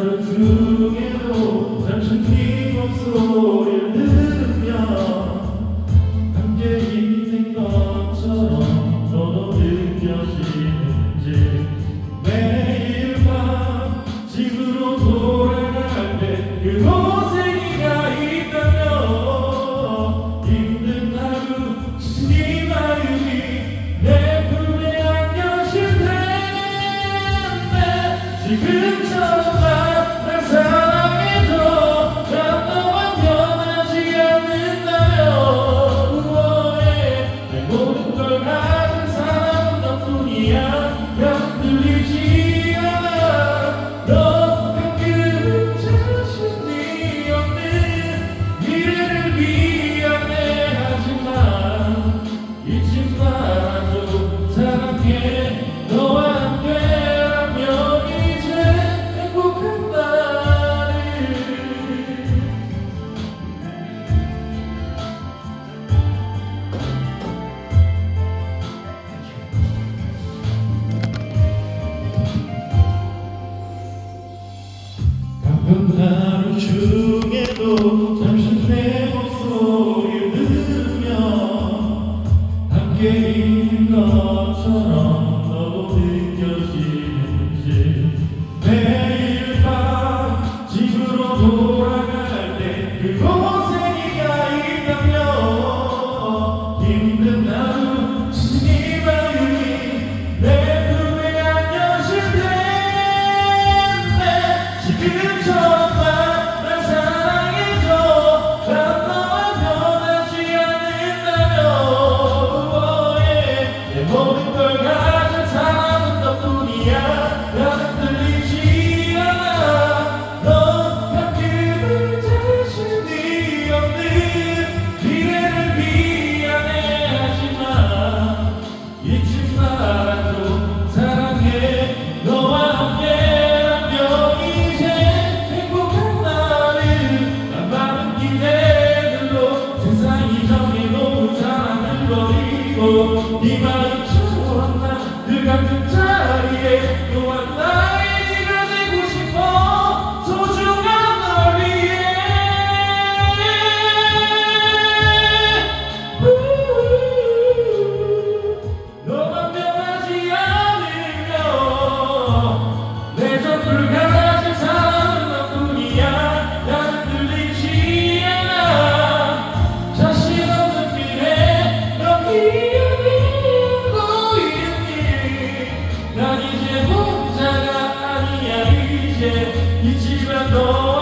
through 바쁜 중에도 잠시 내 목소리를 들으며 함께 있는 것처럼 future. 그리고 네 마음처럼 나늘 같은 자리에 너와 No.